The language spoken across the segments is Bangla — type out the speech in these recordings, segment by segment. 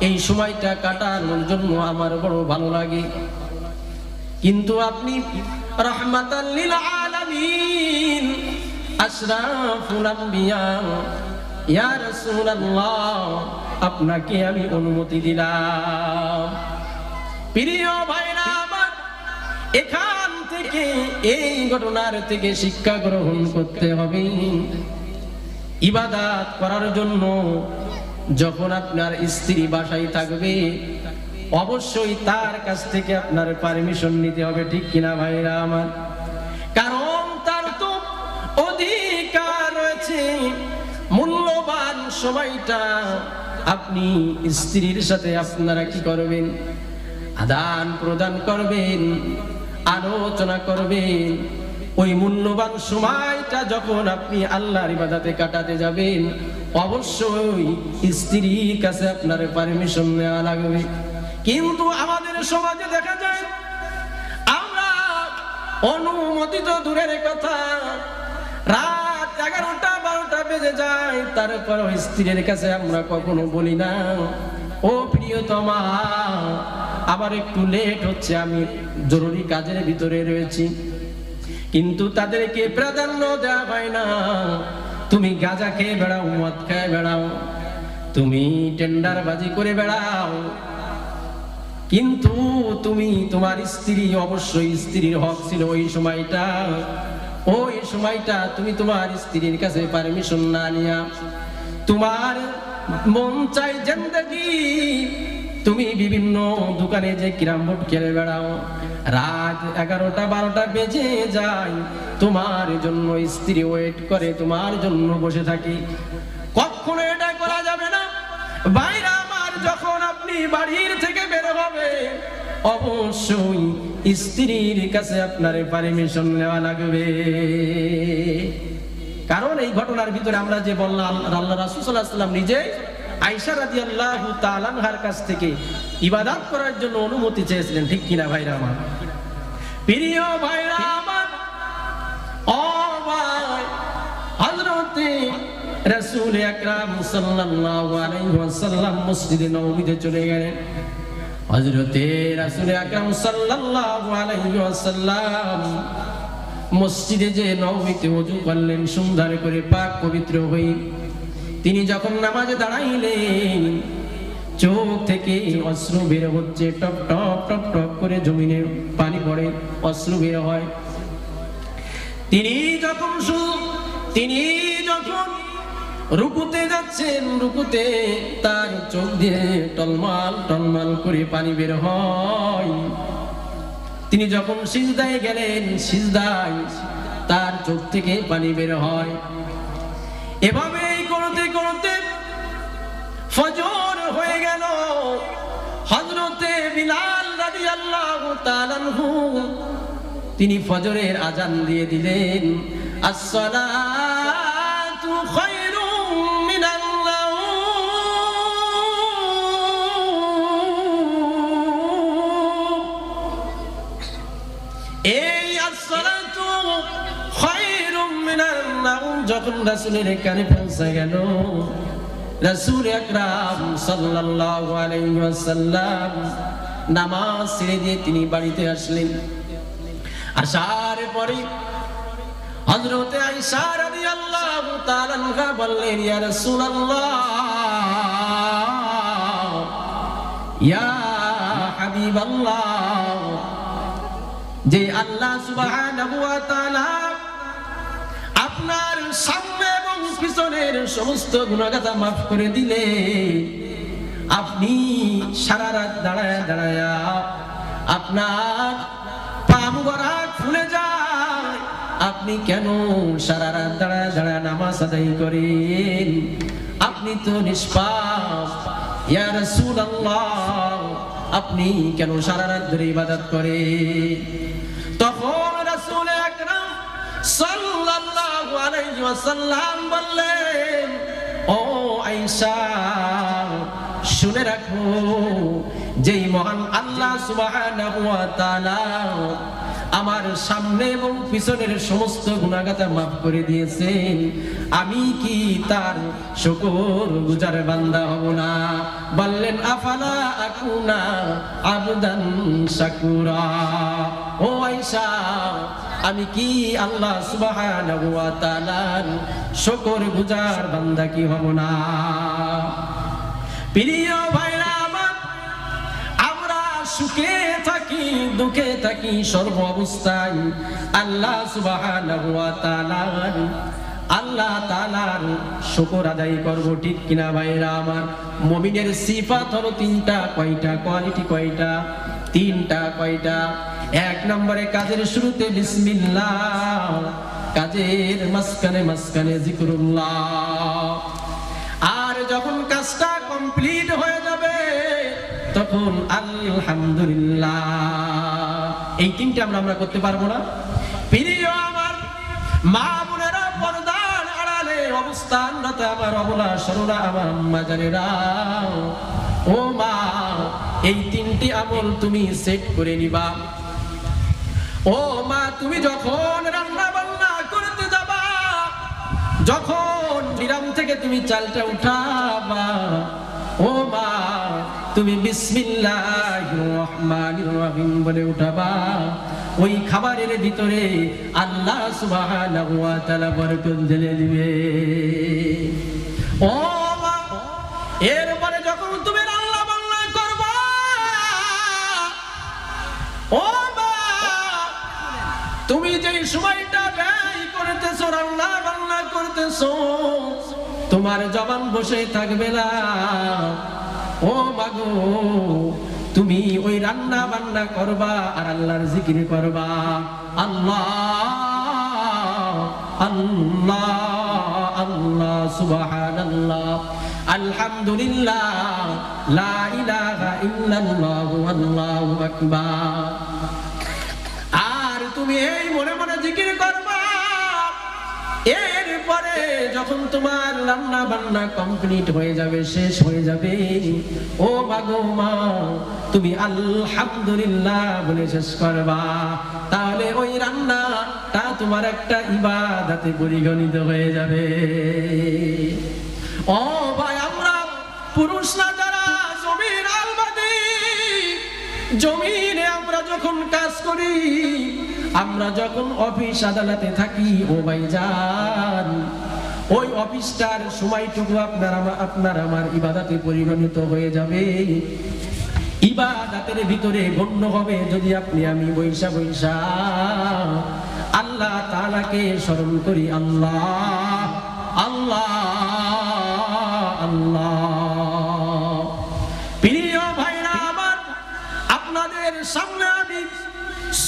এই সময়টা কাটানোর জন্য আমার বড় ভালো লাগে। কিন্তু আপনি আপনাকে আমি অনুমতি দিলাম। প্রিয় ভাইরা এখান থেকে এই ঘটনার থেকে শিক্ষা গ্রহণ করতে হবে। ইবাদাত করার জন্য যখন আপনার স্ত্রী বাসায় থাকবে, অবশ্যই তার কাছ থেকে আপনার পারমিশন নিতে হবে, ঠিক কিনা ভাইরা আমার? কারণ তার তো অধিকার রয়েছে। মূল্যবান সময়টা আপনি স্ত্রীর সাথে আপনারা কি করবেন? আদান প্রদান করবেন, আলোচনা করবেন ওই মূল্যবান সময়টা যখন আপনি আল্লাহর ইবাদাতে কাটাতে যাবেন, অবশ্যই স্ত্রীর কাছে আপনার পারমিশন নেওয়া লাগবে। কিন্তু আমাদের সমাজে দেখা যায়, আমরা অনুমোদিত দূরের কথা, রাত এগারোটা বারোটা বেজে যায় তারপর স্ত্রীর কাছে আমরা কখনো বলি না, ও প্রিয়তমা, আবার একটু লেট হচ্ছে, আমি জরুরি কাজের ভিতরে রয়েছি। কিন্তু তাদেরকে প্রাধান্য দেওয়া হয় না। তুমি গাঁজা খেয়ে বেড়াও, মদ খেয়ে বেড়াও, তুমি টেন্ডার বাজি করে বেড়াও। কিন্তু তুমি তোমার স্ত্রী, অবশ্যই স্ত্রীর হক ছিল ওই সময়টা। ওই সময়টা তুমি তোমার স্ত্রীর কাছে পারমিশন না নিয়া তোমার মন চাই জিন্দগি। তুমি বিভিন্ন দোকানে যে কিরাম বোর্ড খেলে বেড়াও রাত এগারোটা বারোটা বেজে যায়। তোমার জন্য স্ত্রী ওয়েট করে, তোমার জন্য বসে থাকি। কখনো এটা করা যাবে না। বাইরে আমার যখন আপনি বাড়ির থেকে বের হবে, অবশ্যই স্ত্রীর কাছে আপনার পারমিশন নেওয়া লাগবে। কারণ এই ঘটনার ভিতরে আমরা যে বললাম, আল্লাহ রাসুসাল্লাম নিজে আইসা রাজি আল্লাহ তালানহার কাছ থেকে ইবাদাত করার জন্য অনুমতি চেয়েছিলেন, ঠিক কিনা ভাইরা আমার? প্রিয় ভাইরা আমার, ও ভাই, হযরতে রাসূল আকরাম সাল্লাল্লাহু আলাইহি ওয়াসাল্লাম মসজিদে নববীতে চলে গেলেন। হযরতে রাসূল আকরাম সাল্লাল্লাহু আলাইহি ওয়াসাল্লাম মসজিদে যে নববীতে ওযু করলেন, সুন্দর করে পাক পবিত্র হয়ে তিনি যখন নামাজে দাঁড়াইলেন, চোখ থেকে অশ্রু বের হচ্ছে টপ টপ টপ টপ করে জমিনে পানি পড়ে, অশ্রু বের হয়। তিনি যখন শু- তিনি যখন রুকুতে যাচ্ছেন, রুকুতে তার চোখ দিয়ে টলমাল টলমাল করে পানি বের হয়। তিনি যখন সিজদায় গেলেন, সিজদায় তার চোখ থেকে পানি বের হয়। এভাবেই করতে করতে ফজর হয়ে গেল। হজরতে বিলাল রাদিয়াল্লাহু আল্লাহ তিনি ফজরের আজান দিয়ে দিলেন, আসসালাতু রাসূলের কানে পৌঁছে গেল রাসূল আকরাম সাল্লাল্লাহু আলাইহি ওয়াসাল্লাম নামাজ ছেড়ে দিয়ে তিনি বাড়িতে আসলেন। আসার পরে হযরতে আয়েশা রাদিয়াল্লাহু তাআলা আনহা বললেন, ইয়া রাসূলুল্লাহ, ইয়া হাবিবাল্লাহ, যে আল্লাহ সুবহানাহু ওয়া তাআলা আপনার সামনে পিছনের সমস্ত গুণাগাতা মাফ করে দিলে আপনি সারা রাত দাঁড়ায় দাঁড়ায় আপনার আপনি কেন সারা রাত দাঁড়ায় দাঁড়ায় নামাজ আদায় করেন? আপনি তো নিষ্পাপ। আপনি কেন সারা রাত ধরে ইবাদত করেন? তখন সাল্লাল্লাহু আলাইহি ওয়াসাল্লাম বললেন, ও আয়েশা, শুনে রাখো, যেই মহান আল্লাহ সুবহানাহু ওয়া তাআলা আমার সামনে এবং পিছনের সমস্ত গুণাগাতা মাফ করে দিয়েছেন, আমি কি তার শুকর গুজার বান্দা হব না? বললেন, আফালা আকুনা আবদান শাকুরা? ও আয়েশা আমি কি আল্লাহ তাআলার শুকর গুজার বান্দা কি হব না? প্রিয় ভাইরা আমার, আমরা সুখে থাকি, দুঃখে থাকি সর্ব অবস্থায়। আল্লাহ ওয়া আল্লাহ তাআলার শুকর আদায় করব, ঠিক কিনা ভাইরা আমার? মুমিনের সিফাত হলো তিনটা, কয়টা? কোয়ালিটি কয়টা? তিনটা, কয়টা? এক নম্বরে কাজের শুরুতে বিসমিল্লাহ, কাজের মাঝখানে মাঝখানে জিকরুল্লাহ। আর যখন কাজটা কমপ্লিট হয়ে যাবে, তখন আলহামদুলিল্লাহ। এই তিনটা আমরা আমরা করতে পারব না। প্রিয় আমার, মা বোনেরা পর্দার আড়ালে অবস্থানরত আমার অবলা সরলা আমার আম্মা জানেরা ও মা, এই তিনটি আমল তুমি সেট করে নিবা। ও মা, তুমি যখন রান্না বান্না করতে যাবা, যখন বিরাম থেকে তুমি চালটা উঠাবা, ও মা, তুমি রহিম বলে উঠাবা। ওই খাবারের ভিতরে আল্লাহ তাআলা বরকত ঢেলে দিবে। ও মা, এরপরে যখন তুমি রান্না বান্না করবা, ও তুমি যে সময়টা ব্যয় করতেছো, রান্না বান্না করতেছো, তোমার জবান বসে থাকবে না। ও মাগো, তুমি ওই রান্না বান্না করবা আর আল্লাহর জিকির করবা। আল্লাহ আল্লাহ আল্লাহ, সুবহানাল্লাহ। আলহামদুলিল্লাহ, লা ইলাহা ইল্লাল্লাহু আল্লাহু আকবার। তুমি এই মনে মনে জিকির করবা। এরপরে যখন তোমার রান্না বান্না কমপ্লিট হয়ে যাবে, শেষ হয়ে যাবে, ও বাগো মা, তুমি আলহামদুলিল্লাহ বলে শেষ করবা। তাহলে ওই রান্নাটা তোমার একটা ইবাদাতে পরিগণিত হয়ে যাবে। ও ভাই, আমরা পুরুষরা যারা জমির আলবাদী জমিনে আমরা যখন কাজ করি আমরা যখন অফিস আদালতে থাকি, ও ভাই যান, ওই অফিসটার সময়টুকু আপনার আমা- আপনার আমার ইবাদাতে পরিগণিত হয়ে যাবে। ইবাদাতের ভিতরে গণ্য হবে যদি আপনি আমি বৈশা বৈশা। আল্লাহ তালাকে স্মরণ করি, আল্লাহ আল্লাহ আল্লাহ।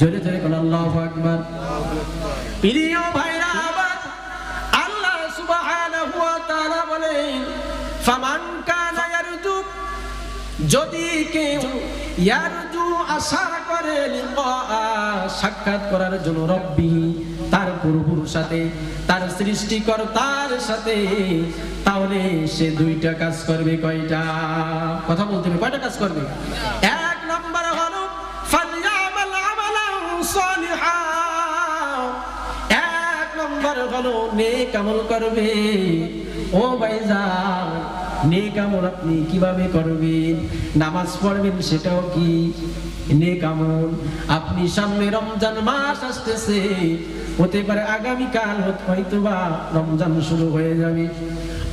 জোরে জোরে কোন আল্লাহু আকবার। প্রিয় ভাইরা, আবার আল্লাহ সুবহানাহু ওয়া তাআলা বলেন, ফামান কানা ইয়ারজু যদি কেউ ইয়ারজু আশা করে সাক্ষাৎ করার জন্য রব্বি তার প্রভুর সাথে, তার সৃষ্টিকর্তার সাথে, তাহলে সে দুইটা কাজ করবে কয়টা? কথা বলতে হবে, কয়টা কাজ করবে? এক হলো নেক আমল করবে। ও ভাইজান, নেক আমল আপনি কীভাবে করবেন? নামাজ পড়বেন সেটাও কি? নেক আমল। আপনি সামনে রমজান মাস আসতেছে, হতে পারে আগামীকাল হয়তো বা রমজান শুরু হয়ে যাবে।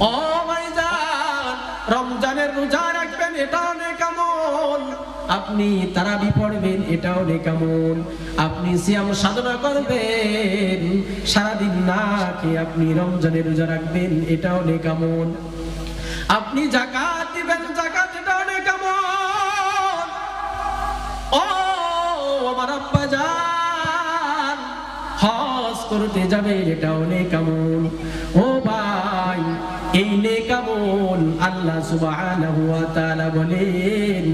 ও ভাইজান, রমজানের রোজা রাখবেন, এটা অনেক আমল। আপনি তারাবি পড়বেন, এটাও নেকামল আপনি সিয়াম সাধনা করবেন, সারাদিন না খেয়ে আপনি রমজানের রোজা রাখবেন, এটাও নেকামল আপনি জাকাত দিবেন, জাকাত এটাও ও আমার আব্বা যান হজ করতে যাবে এটা অনেক আমল ও ভাই, এই নেক আমল আল্লাহ সুবহানাহু ওয়া তাআলা বলেন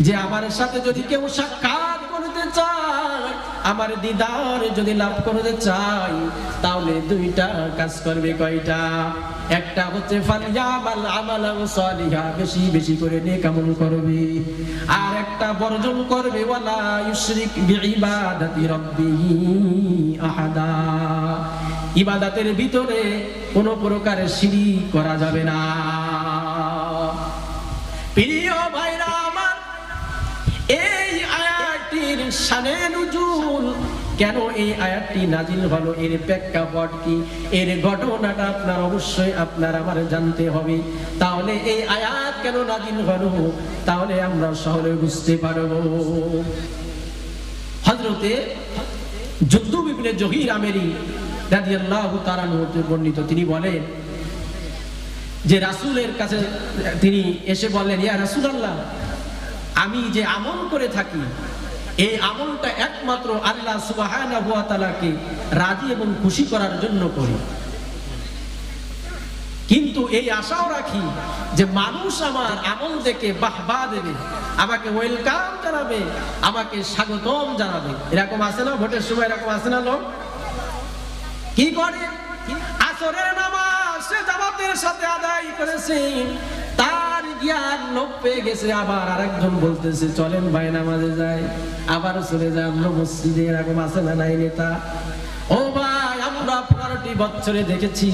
যে আমার সাথে যদি কেউ সাক্ষাৎ করতে চায়, আমার দিদার যদি লাভ করতে চাই তাহলে দুইটা কাজ করবে কয়টা? একটা হচ্ছে ফালিয়ামাল আমালান সালিহা, বেশি বেশি করে নেক আমল করবে। আর একটা বর্জন করবে, ওয়ালা ইউশরিক বিইবাদাতি রাব্বিহি আহাদা। ইবাদতের ভিতরে কোনো প্রকারের শিরিক করা যাবে না। শানে নুজুল কেন এই আয়াতটি নাজিল হলো? এর প্রেক্ষাপট কি? এর ঘটনাটা আপনার অবশ্যই আপনার আমার জানতে হবে। তাহলে এই আয়াত কেন নাজিল হলো? তাহলে আমরা শহরে বুঝতে পারব। হজরতে যুদ্ধ বিপিনে জহির আমেরি রাদিয়াল্লাহু তাআলা হতে বর্ণিত। তিনি বলেন যে রাসূলের কাছে তিনি এসে বললেন, ইয়া রাসুল আল্লাহ আমি যে আমল করে থাকি এই আমলটা একমাত্র আল্লাহ ওয়া রাজি এবং খুশি করার জন্য করি। কিন্তু এই আশাও রাখি যে মানুষ আমার আমল দেখে বাহবা দেবে, আমাকে ওয়েলকাম জানাবে, আমাকে স্বাগতম জানাবে। এরকম আছে না ভোটের সময়, এরকম আছে না লোক? কি করে? আসরের নামাজ সে জামাতের সাথে আদায় করেছে। জ্ঞান লোক পেয়ে গেছে। আবার আরেকজন বলতেছে, চলেন ভাই, নামাজে যাই। আবার চলে যায় আমরা মসজিদে, এরকম আছে না নাই নেতা? ও ভাই, আমরা পনেরোটি বছরে দেখেছি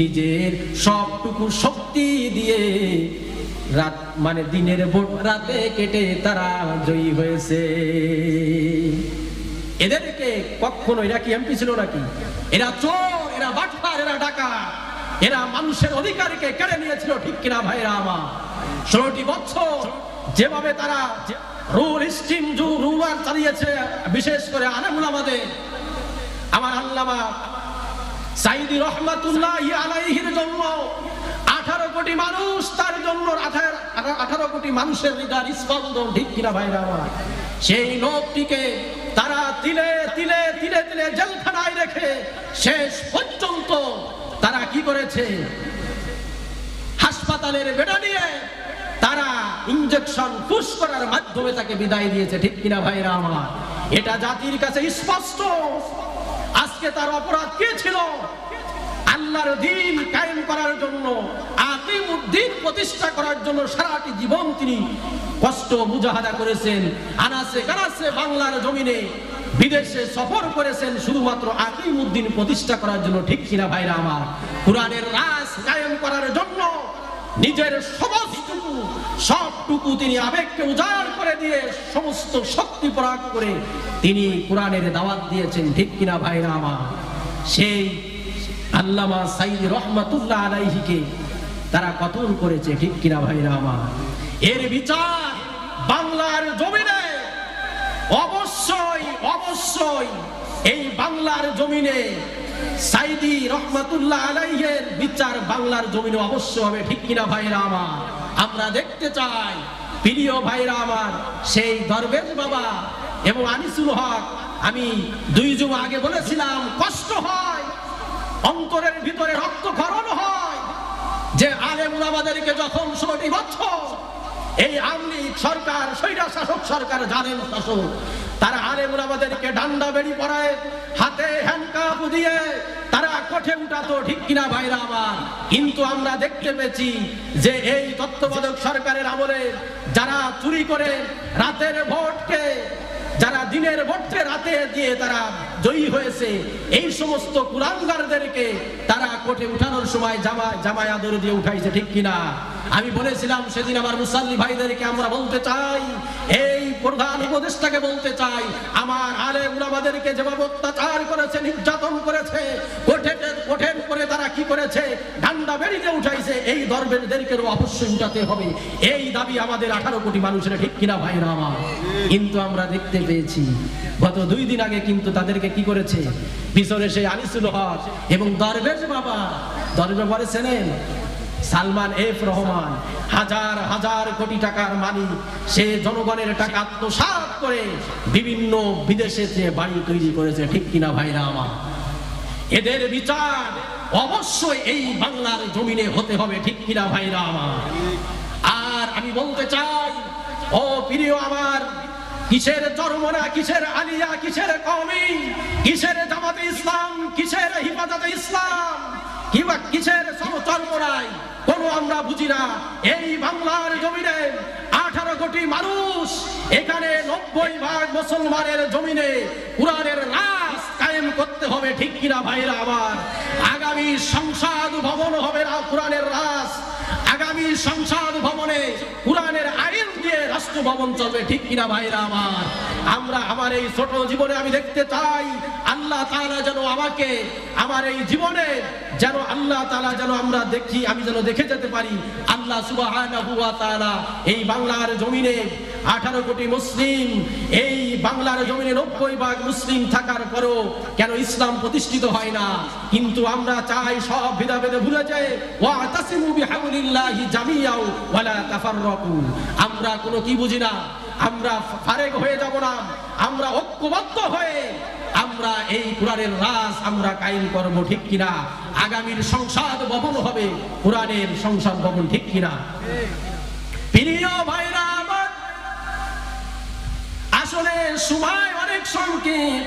নিজের সবটুকু শক্তি দিয়ে রাত মানে দিনের ভোট রাতে কেটে তারা জয়ী হয়েছে। এদেরকে কখনো এরা কি এমপি ছিল নাকি? এরা চোর, এরা বাটপার, এরা ডাকা এরা মানুষের অধিকারকে কেড়ে নিয়েছিল, ঠিক কিনা ভাইরা আমার? ষোলোটি বছর যেভাবে তারা রুল স্কিম জু রুলার চালিয়েছে, বিশেষ করে আনামুল আমাদের। আমার আল্লামা সাইদি রহমাতুল্লাহ আলাইহির জন্য আঠারো কোটি মানুষ তার জন্য আঠারো কোটি মানুষের হৃদয় স্পন্দন, ঠিক কিনা ভাইরা আমার? সেই লোকটিকে তারা তিলে তিলে তিলে তিলে জেলখানায় রেখে শেষ পর্যন্ত তারা কি করেছে? হাসপাতালের বেডা নিয়ে তারা ইঞ্জেকশন পুশ করার মাধ্যমে তাকে বিদায় দিয়েছে, ঠিক কিনা ভাইরা আমার? এটা জাতির কাছে স্পষ্ট। আজকে তার অপরাধ কে ছিল? আল্লাহর দিন কায়েম করার জন্য, আকিমুদ্দিন প্রতিষ্ঠা করার জন্য সারাটি জীবন তিনি কষ্ট মুজাহাদা করেছেন। আনাসে কানাসে বাংলার জমিনে বিদেশে সফর করেছেন, শুধুমাত্র আকিমুদ্দিন প্রতিষ্ঠা করার জন্য, ঠিক কিনা ভাইরা আমার? কোরআনের রাজ কায়েম করার জন্য নিজের সমস্তটুকু, সবটুকু তিনি আবেগকে উজাড় করে দিয়ে সমস্ত শক্তি প্রয়োগ করে তিনি কোরআনের দাওয়াত দিয়েছেন, ঠিক কিনা ভাইরা আমার? সেই আল্লামা সাইদ রহমাতুল্লাহ আলাইহিকে তারা কতল করেছে, ঠিক কিনা ভাইরা আমার? এর বিচার বাংলার জমিনে। অবশ্যই অবশ্যই এই বাংলার জমিনে সাইদি রহমাতুল্লাহ আলাইহের বিচার বাংলার জমিনে অবশ্য হবে, ঠিক কিনা ভাইরা আমার? আমরা দেখতে চাই, প্রিয় ভাইরা আমার, সেই দরবেশ বাবা এবং আনিসুল হক। আমি দুই যুগ আগে বলেছিলাম, কষ্ট হয়, অন্তরের ভিতরে রক্তক্ষরণ হয়। যে আলেমুল আমাদেরকে যখন ষোলোটি বছর এই আমলি সরকার স্বৈরা শাসক সরকার জানেন শাসক, তারা আলেমুল আমাদেরকে ডান্ডা বেড়ি পড়ায় হাতে হ্যান্ডকাপ দিয়ে, তারা কঠে উঠাতো ঠিক কিনা ভাইরা আমার? কিন্তু আমরা দেখতে পেয়েছি যে এই তত্ত্বাবধায়ক সরকারের আমলে যারা চুরি করে রাতের ভোটকে, যারা দিনের ভোটকে রাতে দিয়ে তারা জয়ী হয়েছে, এই সমস্ত কুরানগারদেরকে তারা কোটে উঠানোর সময় জামা জামায় আদর দিয়ে উঠাইছে ঠিক কিনা? আমি বলেছিলাম সেদিন আমার মুসাল্লি ভাইদেরকে আমরা বলতে চাই, এই প্রধান উপদেষ্টাকে বলতে চাই, আমার আলে উলামাদেরকে যেভাবে অত্যাচার করেছে, নির্যাতন করেছে করে তারা কি করেছে বেরিয়ে উঠাইছে, এই দরবেরদেরকেও অবশ্যই উঠাতে হবে। এই দাবি আমাদের আঠারো কোটি মানুষের, ঠিক কিনা ভাইরা আমার? কিন্তু আমরা দেখতে পেয়েছি, গত দুই দিন আগে কিন্তু তাদেরকে কি করেছে? পিছনে সেই আনিসুল হক এবং দরবেশ বাবা দরবেশ বাবা সালমান এফ রহমান, হাজার হাজার কোটি টাকার মালিক, সে জনগণের টাকা আত্মসাৎ করে বিভিন্ন বিদেশে যে বাড়ি তৈরি করেছে, ঠিক কিনা ভাইরা আমার? এদের বিচার অবশ্যই এই বাংলার জমিনে হতে হবে, ঠিক কিনা ভাইরা আমার? আর আমি বলতে চাই, ও প্রিয় আমার, কিসের চরমনা কিসের আলিয়া, কিসের কমি কিসের জামাতে ইসলাম, কিসের হিফাজতে ইসলাম কিংবা কিসের সমচরমনায় কোনো আমরা বুঝি না। এই বাংলার জমিনে আঠারো কোটি মানুষ, এখানে নব্বই ভাগ মুসলমানের জমিনে কোরআনের রাস কায়েম করতে হবে, ঠিক কিনা ভাইরা আবার আগামী সংসদ ভবন হবে না কোরআনের আগামী সংসদ ভবনে কোরআনের আইন দিয়ে রাষ্ট্র ভবন চলবে, ঠিক কিনা ভাইরা আমার? আমরা আমার এই ছোট জীবনে আমি দেখতে চাই, আল্লাহ তালা যেন আমাকে আমার এই জীবনে যেন আল্লাহ তালা যেন আমরা দেখি, আমি যেন দেখে যেতে পারি। আল্লাহ সুবাহ এই বাংলার জমিনে আঠারো কোটি মুসলিম, এই বাংলার জমিনে নব্বই ভাগ মুসলিম থাকার পরও কেন ইসলাম প্রতিষ্ঠিত হয় না? কিন্তু আমরা চাই সব ভেদাভেদে ভুলে যায় আমরা কোনো কি বুঝি না, আমরা ফারেক হয়ে যাব না, আমরা ঐক্যবদ্ধ হয়ে, আমরা এই কোরআনের রাজ আমরা কায়েম করব ঠিক কিনা? আগামীর সংসদ ভবন হবে, কোরআনের সংসদ ভবন ঠিক কিনা? প্রিয় ভাইরা সময় অনেক সংকীর্ণ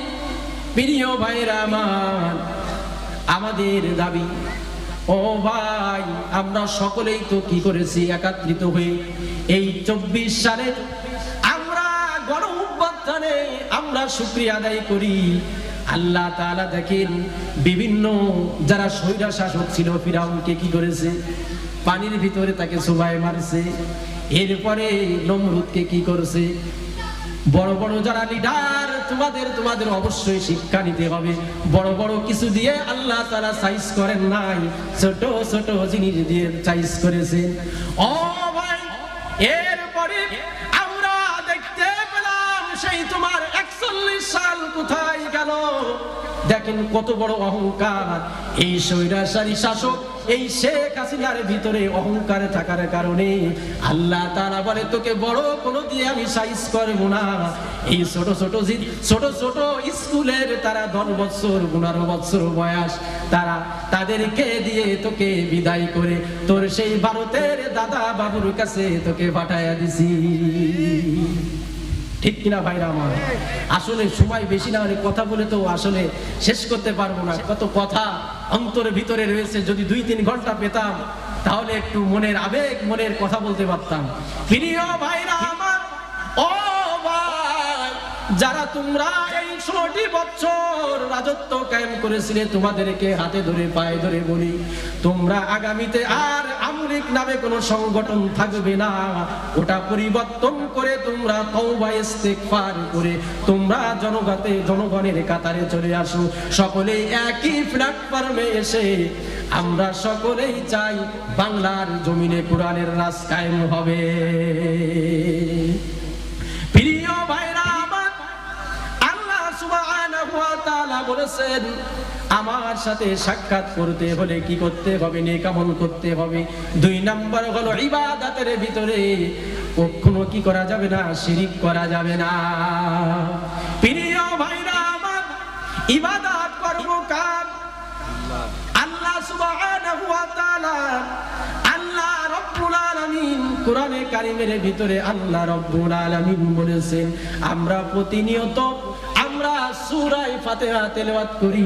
প্রিয় ভাইরা আমার, আমাদের দাবি, ও ভাই, আমরা সকলেই তো কি করেছি, একাত্রিত হয়ে এই চব্বিশ সালে আমরা গণ অভ্যুত্থানে আমরা শুক্রিয়া আদায় করি। আল্লাহ তাআলা দেখেন, বিভিন্ন যারা স্বৈরা শাসক ছিল, ফিরাউনকে কি করেছে? পানির ভিতরে তাকে সুবাই মারছে। এরপরে নমরুদকে কি করছে? বড় বড় যারা লিডার তোমাদের তোমাদের অবশ্যই শিক্ষা নিতে হবে। বড় বড় কিছু দিয়ে আল্লাহ তারা সাইজ করেন নাই, ছোট ছোট জিনিস দিয়ে সাইজ করেছেন। ও ভাই, এরপরে আমরা দেখতে পেলাম সেই তোমার সাল কোথায় গেল? দেখেন কত বড় অহংকার। এই স্বৈরাচারী শাসক, এই শেখ হাসিনার ভিতরে অহংকারে থাকার কারণে আল্লাহ তারা বলে, তোকে বড় কোনো দিয়ে আমি সাইজ করব না। এই ছোট ছোট ছোট ছোট স্কুলের তারা দশ বছর, পনেরো বছর বয়স। তারা তাদেরকে দিয়ে তোকে বিদায় করে, তোর সেই ভারতের দাদা বাবুর কাছে তোকে পাঠাইয়া দিছি। ঠিক কিনা ভাইরা আমার? আসলে সময় বেশি না হলে কথা বলে তো আসলে শেষ করতে পারব না। কত কথা অন্তরের ভিতরে রয়েছে, যদি দুই তিন ঘণ্টা পেতাম, তাহলে একটু মনের আবেগ, মনের কথা বলতে পারতাম। প্রিয় ভাইরা আমার যারা তোমরা এই ষোলোটি বছর রাজত্ব কায়েম করেছিলে, তোমাদেরকে হাতে ধরে, পায়ে ধরে বলি, তোমরা আগামীতে আর আমলিক নামে কোনো সংগঠন থাকবে না। ওটা পরিবর্তন করে তোমরা তওবা, ইস্তেগফার করে তোমরা জনগণে জনগণের কাতারে চলে আসো। সকলে একই প্ল্যাটফর্মে এসে আমরা সকলেই চাই বাংলার জমিনে কোরআনের রাজ কায়েম হবে। বলেছেন, আমার সাথে সাক্ষাৎ করতে হলে কি করতে হবে, নেকামল করতে হবে? দুই নাম্বার হলো ইবাদতের ভিতরে কখনো কি করা যাবে না, শিরিক করা যাবে না। প্রিয় ভাইরা আমার কার আল্লাহ আল্লাহ রব্বুল আলামিন কোরআনে কারিমের ভিতরে আল্লাহ রব্বুল আলামিন বলেছেন, আমরা প্রতিনিয়ত আমরা সূরা ফাতিহা তেলাওয়াত করি।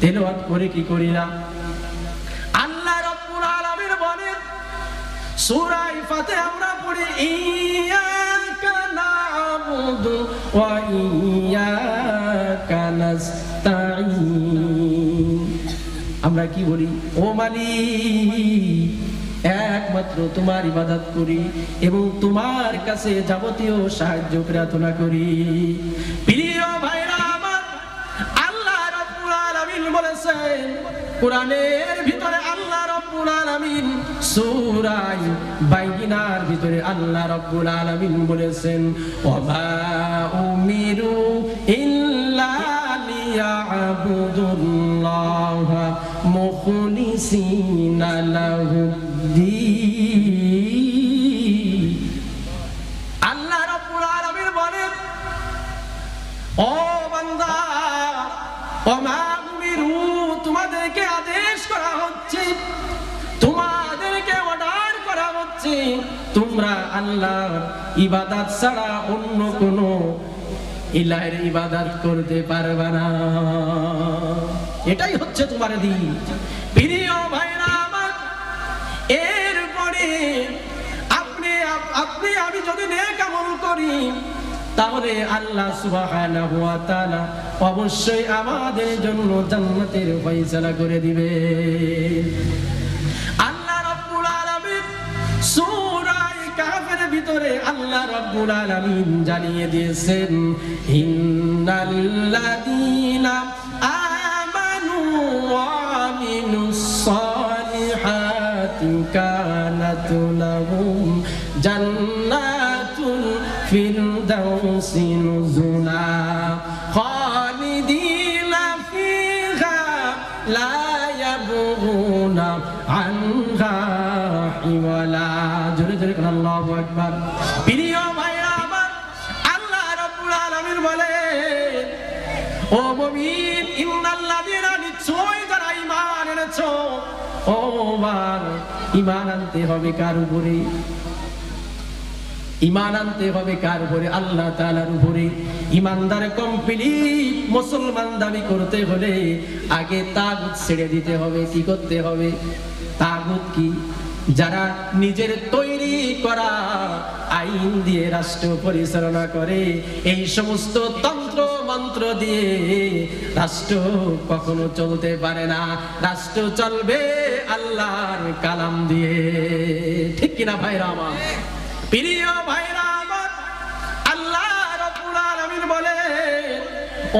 তেলাওয়াত করে কি করি না? আল্লাহ আলামিন বলেন সূরা ফাতিহা আমরা পড়ি, ইয়াকা নাবুদু ওয়া ইয়াকা আমরা কি বলি? ও মালিক, একমাত্র তোমার ইবাদত করি এবং তোমার কাছে যাবতীয় সাহায্য প্রার্থনা করি। করেছেন কোরআনের ভিতরে আল্লাহ রব্বুল আলামিন সূরা বাইনার ভিতরে আল্লাহ রব্বুল আলামিন বলেছেন ওয়ামা উমিরু ইল্লা লিয়াবুদুল্লাহ মুখলিসিনা লাহুদ্দিন আল্লাহর ইবাদত ছাড়া অন্য ইলাহের ইবাদত করতে পারবে না। এটাই হচ্ছে তোমার দিন। প্রিয় ভাইরা আমার, এরপরে আপনি আপনি, আমি যদি নেক আমল করি, তাহলে আল্লাহ সুবহানাহু ওয়া তাআলা অবশ্যই আমাদের জন্য জান্নাতের ফয়সালা করে দিবে। ভিতরে আল্লাহ রব্বুল আলামিন জানিয়ে দিয়েছেন ইন্নাল্লাযীনা আমানু ওয়া আমিনুস সালিহাতি কানাত লাহুম ও বার ঈমান আনতে হবে কার উপরে? ইমান আনতে হবে কার উপরে? আল্লাহ তাআলার উপরে। ইমানদার কমপ্লিট মুসলমান দাবি করতে হলে আগে তাগুত ছেড়ে দিতে হবে, কি করতে হবে? তাগুত কি? যারা নিজের তৈরি করা আইন দিয়ে রাষ্ট্র পরিচালনা করে, এই সমস্ত তন্ত্র মন্ত্র দিয়ে রাষ্ট্র কখনো চলতে পারে না। রাষ্ট্র চলবে আল্লাহর কালাম দিয়ে। ঠিক কিনা ভাইরা আমার? প্রিয় ভাইরা আমার, আল্লাহ রাব্বুল বলে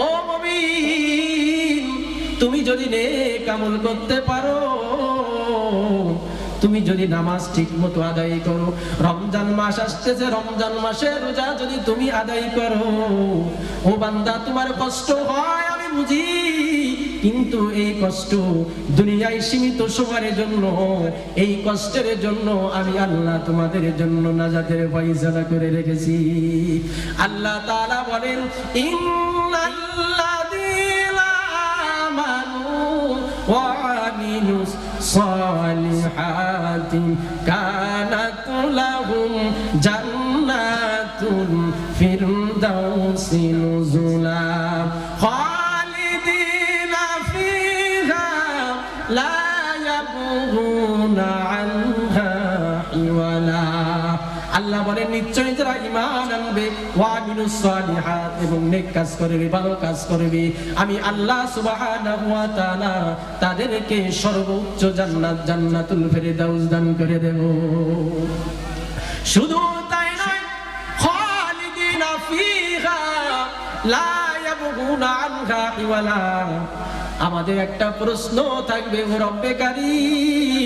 ও তুমি যদি নেক আমল করতে পারো তুমি যদি নামাজ ঠিক মতো আদায় করো, রমজান মাস আসতেছে, রমজান মাসে রোজা যদি তুমি আদায় করো, ও বান্দা, তোমার কষ্ট হয়, আমি বুঝি, কিন্তু এই কষ্ট দুনিয়ায় সীমিত সময়ের জন্য, এই কষ্টের জন্য আমি আল্লাহ তোমাদের জন্য নাজাতের ফয়সালা করে রেখেছি। আল্লাহ তাআলা বলেন, ইন্নাল্লাযীনা আমানু ওয়া وعملوا الصالحات كانت لهم جنات في الدوس نزلا বলেন নিশ্চয় যারা ঈমান আনবে সালিহাত এবং নেক কাজ করবে, ভালো কাজ করবে। আমি আল্লাহ সুবহানাহু ওয়া তাআলা তাদেরকে সর্বোচ্চ জান্নাত, জান্নাতুল ফেরদাউস দান করে দেব। শুধু তাই নয়, খালিদিনা ফিহা লা ইয়াবগুনা আনহা হিওয়ালা। আমাদের একটা প্রশ্ন থাকবে রব্বে কারীম।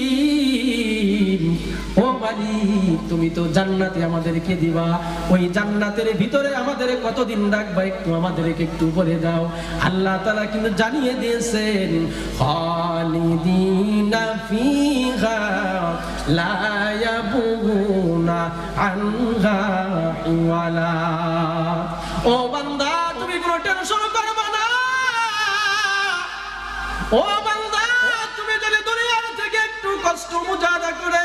মালিক তুমি তো জান্নাতে আমাদেরকে দিবা। ওই জান্নাতের ভিতরে আমাদের কতদিন রাখবা একটু আমাদেরকে একটু বলে দাও। আল্লাহ তাআলা কিন্তু জানিয়ে দিয়েছেন, খালিদিনা ফিহা লা ইয়াবগুনা আনহা হিওয়ালা ও বান্দা, তুমি কোনো টেনশন করবে না। ও বান্দা, তুমি যদি দুনিয়ার থেকে একটু কষ্ট মুজাদা করে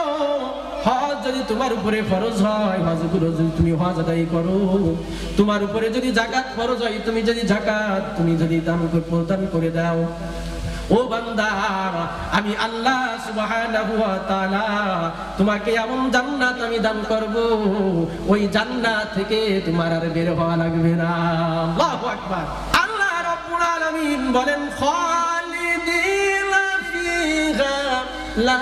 যদি তোমার উপরে ফরজ হয়, হজগুলো যদি তুমি হজ আদায় করো, তোমার উপরে যদি জাকাত ফরজ হয়, তুমি যদি জাকাত, তুমি যদি দান প্রদান করে দাও। ও বান্দা, আমি আল্লাহ সুবহানাহু ওয়া তাআলা তোমাকে এমন জান্নাত আমি দান করব, ওই জান্নাত থেকে তোমার আর বের হওয়া লাগবে না। আল্লাহু আকবার। আল্লাহ রাব্বুল আলামিন বলেন, খালিদিনা ফিহা লা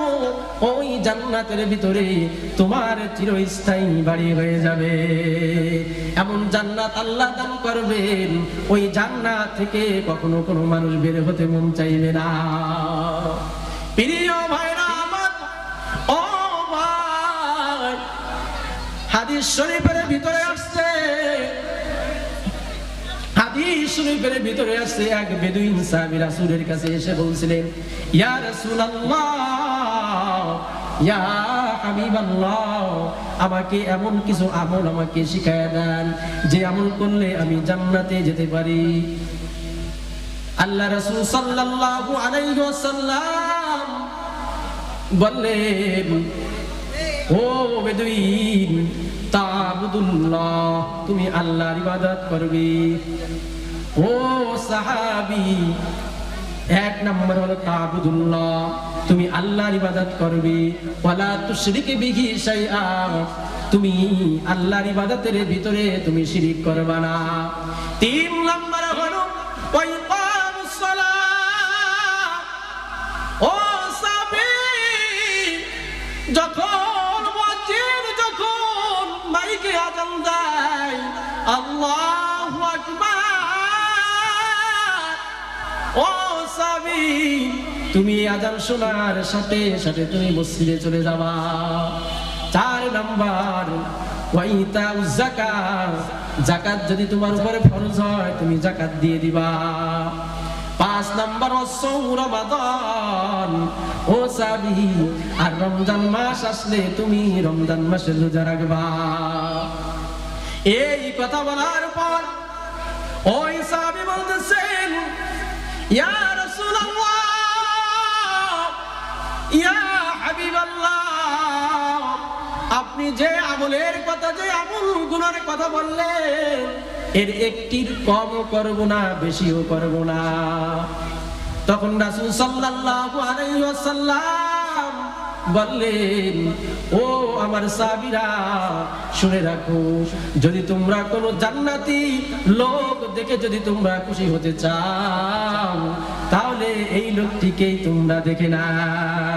করব ওই জান্নাতের ভিতরে তোমার চিরস্থায়ী বাড়ি হয়ে যাবে। এমন জান্নাত আল্লাহ দান করবেন, ওই জান্নাত থেকে কখনো কোনো মানুষ বের হতে মন চাইবে না। প্রিয় ভাইরা ও ভাই, হাদিস শরীফের ভিতরে আসছে ভিতরে এক বেদুইন কাছে এসে বলছিলেন, ইয়া আমাকে এমন কিছু আমল আমাকে শিখায় দেন যে আমল করলে আমি জান্নাতে যেতে পারি। আল্লাহ রাসূল সাল্লাল্লাহু আলাইহি ওয়াসাল্লাম বললেন, ও বেদুইন, তাবুদুল্লাহ, তুমি আল্লাহর ইবাদত করবে। ও সাহাবি, এক নম্বর হলো তাবুদুল্লাহ, তুমি আল্লাহর ইবাদত করবে। ওয়ালা তুশরিক বিহি শাইআ, তুমি আল্লাহর ইবাদতের ভিতরে তুমি শিরিক করবে না। তিন নম্বর হলো ওয়াইকামুস সালাহ ও সাবি যখন মুয়াজ্জিন যখন মাইকে আজান দেয়, আল্লাহু ও সাবি, তুমি আজান শোনার সাথে সাথে তুমি মসজিদে চলে যাবা। চার নাম্বার জাকাত যদি তোমার উপরে ফরজ হয়, তুমি জাকাত দিয়ে দিবা। পাঁচ নাম্বার রমাদান, ও সাবি, আর রমজান মাস আসলে তুমি রমজান মাসে রোজা রাখবা। এই কথা বলার পর, ওই সাবি বলতেছেন ইয়া ইয়া আপনি যে আমলের কথা, যে আমল গুণের কথা বললেন, এর একটি কম করব না, বেশিও করব না। তখন রাসূল সাল্লাল্লাহু আলাইহি ওয়াসাল্লাম বললেন, ও আমার সাবিরা, শুনে রাখো, যদি তোমরা কোনো জান্নাতি লোক দেখে যদি তোমরা খুশি হতে চাও, তাহলে এই লোকটিকেই তোমরা দেখে না